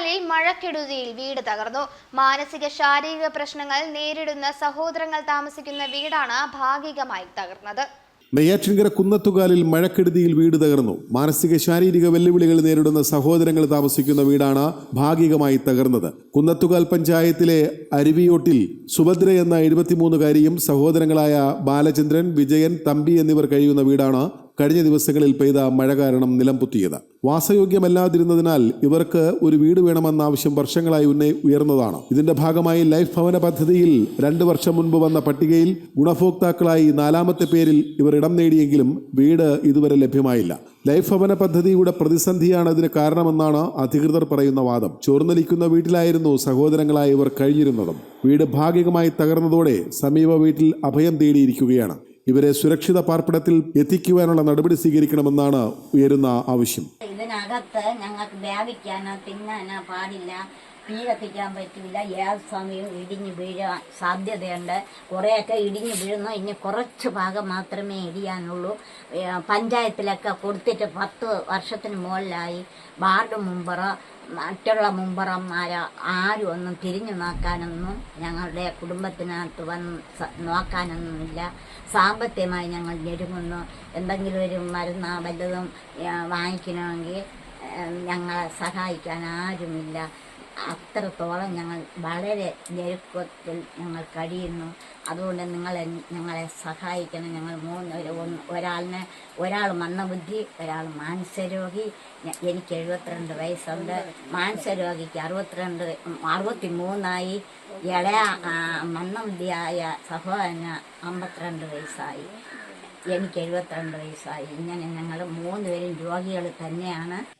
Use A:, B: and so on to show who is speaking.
A: കുന്നത്തുകാലിൽ മഴക്കെടുതിയിൽ വീട് തകർന്നു. മാനസിക ശാരീരിക പ്രശ്നങ്ങൾ നേരിടുന്ന സഹോദരങ്ങൾ താമസിക്കുന്ന വീടാണ് ഭാഗികമായി തകർന്നത്.
B: നെയ്യാറ്റിൻകര കുന്നത്തുകാലിൽ മഴക്കെടുതിയിൽ വീട് തകർന്നു. മാനസിക ശാരീരിക വെല്ലുവിളികൾ നേരിടുന്ന സഹോദരങ്ങൾ താമസിക്കുന്ന വീടാണ് ഭാഗികമായി തകർന്നത്. കുന്നത്തുകാൽ പഞ്ചായത്തിലെ അരുവിയോട്ടിൽ സുഭദ്ര എന്ന എഴുപത്തിമൂന്നുകാരിയും സഹോദരങ്ങളായ ബാലചന്ദ്രൻ വിജയൻ തമ്പി എന്നിവർ കഴിയുന്ന വീടാണ് കഴിഞ്ഞ ദിവസങ്ങളിൽ പെയ്ത മഴ കാരണം നിലം നിലംപൊത്തിയത് വാസയോഗ്യമല്ലാതിരുന്നതിനാൽ ഇവർക്ക് ഒരു വീട് വേണമെന്ന ആവശ്യം വർഷങ്ങളായി ഉന്നയി ഉയർന്നതാണ്. ഇതിന്റെ ഭാഗമായി ലൈഫ് ഭവന പദ്ധതിയിൽ രണ്ട് വർഷം മുൻപ് വന്ന പട്ടികയിൽ ഗുണഭോക്താക്കളായി നാലാമത്തെ പേരിൽ ഇവർ ഇടം നേടിയെങ്കിലും വീട് ഇതുവരെ ലഭ്യമായില്ല. ലൈഫ് ഭവന പദ്ധതിയുടെ പ്രതിസന്ധിയാണ് ഇതിന് കാരണമെന്നാണ് അധികൃതർ പറയുന്ന വാദം. ചോർന്നലിക്കുന്ന വീട്ടിലായിരുന്നു സഹോദരങ്ങളായി ഇവർ കഴിഞ്ഞിരുന്നതും. വീട് ഭാഗികമായി തകർന്നതോടെ സമീപ വീട്ടിൽ അഭയം തേടിയിരിക്കുകയാണ്. ഇവരെ സുരക്ഷിത പാർപ്പിടത്തിൽ എത്തിക്കുവാനുള്ള നടപടി സ്വീകരിക്കണമെന്നാണ് ഉയരുന്ന ആവശ്യം.
C: ഇതിനകത്ത് ഞങ്ങൾക്ക് വ്യാപിക്കാനോ തിന്നാനോ പാടില്ല. തീ കത്തിക്കാൻ പറ്റില്ല ഏത് സമയവും ഇടിഞ്ഞു വീഴാൻ സാധ്യതയുണ്ട്. കുറേയൊക്കെ ഇടിഞ്ഞു വീഴുന്നു ഇനി കുറച്ച് ഭാഗം മാത്രമേ ഇടിയാനുള്ളൂ. പഞ്ചായത്തിലൊക്കെ കൊടുത്തിട്ട് പത്ത് വർഷത്തിന് മുകളിലായി. വാർഡ് മുമ്പറ മറ്റുള്ള മുമ്പറന്മാർ ആരും ഒന്നും തിരിഞ്ഞു നോക്കാനൊന്നും ഞങ്ങളുടെ കുടുംബത്തിനകത്ത് വന്ന് നോക്കാനൊന്നുമില്ല. സാമ്പത്തികമായി ഞങ്ങൾ ഞെരുങ്ങുന്നു. എന്തെങ്കിലും ഒരു മരുന്ന് വല്ലതും ഏ, വാങ്ങിക്കണമെങ്കിൽ ഞങ്ങളെ സഹായിക്കാൻ ആരുമില്ല. അത്രത്തോളം ഞങ്ങൾ വളരെ ഞെരുക്കത്തിൽ ഞങ്ങൾ കഴിയുന്നു. അതുകൊണ്ട് നിങ്ങൾ ഞങ്ങളെ സഹായിക്കണം. ഞങ്ങൾ മൂന്ന് ഒരാളിനെ ഒരാൾ മന്ദബുദ്ധി ഒരാൾ മാനസരോഗി എനിക്ക് എഴുപത്തിരണ്ട് വയസ്സുണ്ട്. മാനസരോഗിക്ക് അറുപത്തിരണ്ട് അറുപത്തി മൂന്നായി ഇളയ മന്ദബുദ്ധിയായ സഹോദരന് അമ്പത്തിരണ്ട് വയസ്സായി. എനിക്ക് എഴുപത്തിരണ്ട് വയസ്സായി. ഇങ്ങനെ ഞങ്ങൾ മൂന്നുപേരും രോഗികൾ തന്നെയാണ്.